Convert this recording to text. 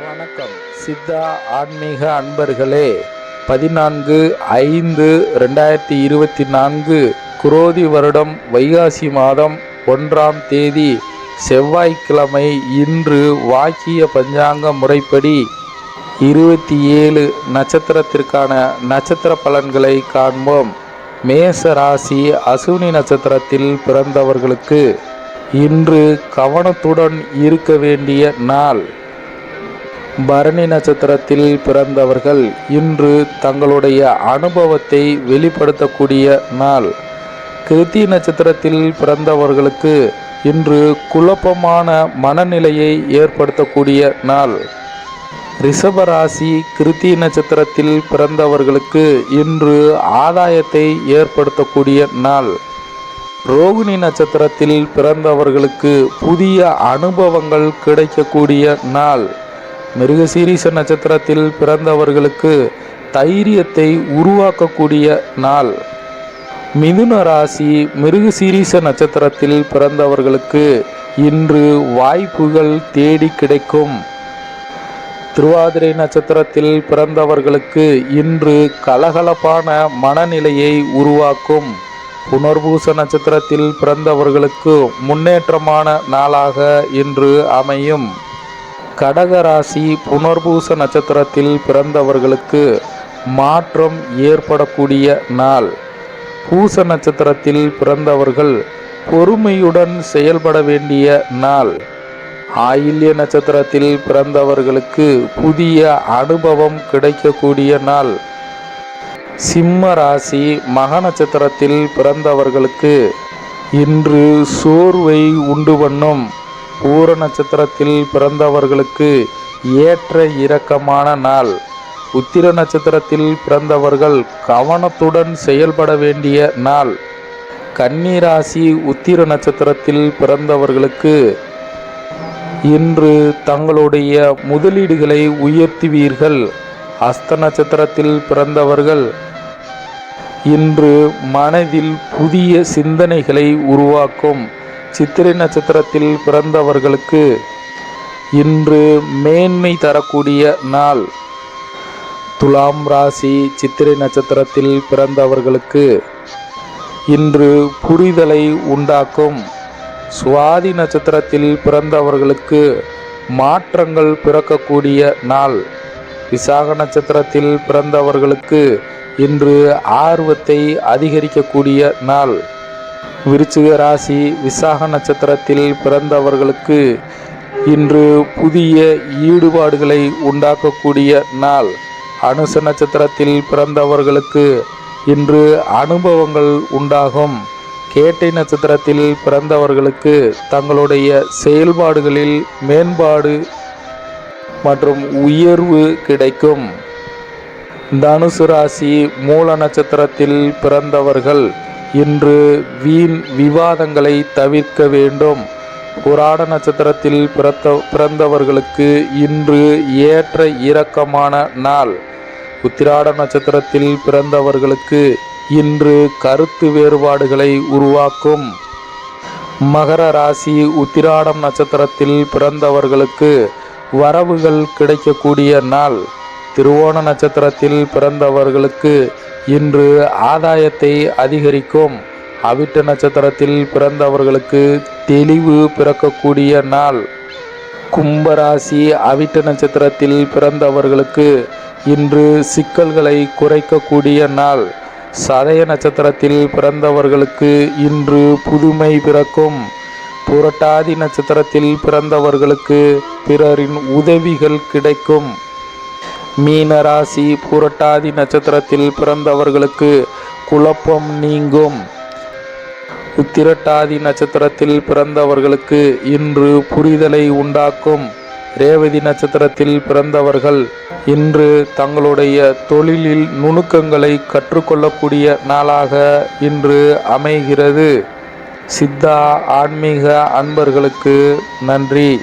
வணக்கம். சித்தா ஆன்மீக அன்பர்களே பதினான்கு ஐந்து ரெண்டாயிரத்தி இருபத்தி நான்கு குரோதி வருடம் வைகாசி மாதம் ஒன்றாம் தேதி செவ்வாய்க்கிழமை இன்று வாக்கிய பஞ்சாங்க முறைப்படி இருபத்தி ஏழு நட்சத்திரத்திற்கான நட்சத்திர பலன்களை காண்போம். மேச ராசி அசுவினி நட்சத்திரத்தில் பிறந்தவர்களுக்கு இன்று கவனத்துடன் இருக்க வேண்டிய நாள். பரணி நட்சத்திரத்தில் பிறந்தவர்கள் இன்று தங்களுடைய அனுபவத்தை வெளிப்படுத்தக்கூடிய நாள். கிருத்தி நட்சத்திரத்தில் பிறந்தவர்களுக்கு இன்று குழப்பமான மனநிலையை ஏற்படுத்தக்கூடிய நாள். ரிஷபராசி கிருத்தி நட்சத்திரத்தில் பிறந்தவர்களுக்கு இன்று ஆதாயத்தை ஏற்படுத்தக்கூடிய நாள். ரோகிணி நட்சத்திரத்தில் பிறந்தவர்களுக்கு புதிய அனுபவங்கள் கிடைக்கக்கூடிய நாள். மிருகசீரிச நட்சத்திரத்தில் பிறந்தவர்களுக்கு தைரியத்தை உருவாக்கக்கூடிய நாள். மிதுன ராசி மிருகசீரிச நட்சத்திரத்தில் பிறந்தவர்களுக்கு இன்று வாய்ப்புகள் தேடி கிடைக்கும். திருவாதிரை நட்சத்திரத்தில் பிறந்தவர்களுக்கு இன்று கலகலப்பான மனநிலையை உருவாக்கும். புனர்பூச நட்சத்திரத்தில் பிறந்தவர்களுக்கு முன்னேற்றமான நாளாக இன்று அமையும். கடகராசி புனர்பூச நட்சத்திரத்தில் பிறந்தவர்களுக்கு மாற்றம் ஏற்படக்கூடிய நாள். பூச நட்சத்திரத்தில் பிறந்தவர்கள் பொறுமையுடன் செயல்பட வேண்டிய நாள். ஆயில்ய நட்சத்திரத்தில் பிறந்தவர்களுக்கு புதிய அனுபவம் கிடைக்கக்கூடிய நாள். சிம்ம ராசி மக நட்சத்திரத்தில் பிறந்தவர்களுக்கு இன்று சோர்வை உண்டு பண்ணும். பூர நட்சத்திரத்தில் பிறந்தவர்களுக்கு ஏற்ற இரக்கமான நாள். உத்திர நட்சத்திரத்தில் பிறந்தவர்கள் கவனத்துடன் செயல்பட வேண்டிய நாள். கன்னிராசி உத்திர நட்சத்திரத்தில் பிறந்தவர்களுக்கு இன்று தங்களுடைய முதலீடுகளை உயர்த்துவீர்கள். அஸ்த நட்சத்திரத்தில் பிறந்தவர்கள் இன்று மனதில் புதிய சிந்தனைகளை உருவாக்கும். சித்திரை நட்சத்திரத்தில் பிறந்தவர்களுக்கு இன்று மேன்மை தரக்கூடிய நாள். துலாம் ராசி சித்திரை நட்சத்திரத்தில் பிறந்தவர்களுக்கு இன்று புரிதலை உண்டாக்கும். சுவாதி நட்சத்திரத்தில் பிறந்தவர்களுக்கு மாற்றங்கள் பிறக்கக்கூடிய நாள். விசாக நட்சத்திரத்தில் பிறந்தவர்களுக்கு இன்று ஆர்வத்தை அதிகரிக்கக்கூடிய நாள். விருச்சிக ராசி விசாக நட்சத்திரத்தில் பிறந்தவர்களுக்கு இன்று புதிய ஈடுபாடுகளை உண்டாக்கக்கூடிய நாள். அனுச நட்சத்திரத்தில் பிறந்தவர்களுக்கு இன்று அனுபவங்கள் உண்டாகும். கேட்டை நட்சத்திரத்தில் பிறந்தவர்களுக்கு தங்களுடைய செயல்பாடுகளில் மேம்பாடு மற்றும் உயர்வு கிடைக்கும். தனுசு ராசி மூல நட்சத்திரத்தில் பிறந்தவர்கள் இன்று வீண் விவாதங்களை தவிர்க்க வேண்டும். புராட நட்சத்திரத்தில் பிறத்த பிறந்தவர்களுக்கு இன்று ஏற்ற இரக்கமான நாள். உத்திராட நட்சத்திரத்தில் பிறந்தவர்களுக்கு இன்று கருத்து வேறுபாடுகளை உருவாக்கும். மகர ராசி உத்திராடம் நட்சத்திரத்தில் பிறந்தவர்களுக்கு வரவுகள் கிடைக்கக்கூடிய நாள். திருவோண நட்சத்திரத்தில் பிறந்தவர்களுக்கு இன்று ஆதாயத்தை அதிகரிக்கும். அவிட்ட நட்சத்திரத்தில் பிறந்தவர்களுக்கு தெளிவு பிறக்கக்கூடிய நாள். கும்பராசி அவிட்ட நட்சத்திரத்தில் பிறந்தவர்களுக்கு இன்று சிக்கல்களை குறைக்கக்கூடிய நாள். சதய நட்சத்திரத்தில் பிறந்தவர்களுக்கு இன்று புதுமை பிறக்கும். புரட்டாதி நட்சத்திரத்தில் பிறந்தவர்களுக்கு பிறரின் உதவிகள் கிடைக்கும். மீனராசி புரட்டாதி நட்சத்திரத்தில் பிறந்தவர்களுக்கு குழப்பம் நீங்கும். உத்திரட்டாதி நட்சத்திரத்தில் பிறந்தவர்களுக்கு இன்று புரிதலை உண்டாக்கும். ரேவதி நட்சத்திரத்தில் பிறந்தவர்கள் இன்று தங்களுடைய தொழிலில் நுணுக்கங்களை கற்றுக்கொள்ளக்கூடிய நாளாக இன்று அமைகிறது. சித்தா ஆன்மீக அன்பர்களுக்கு நன்றி.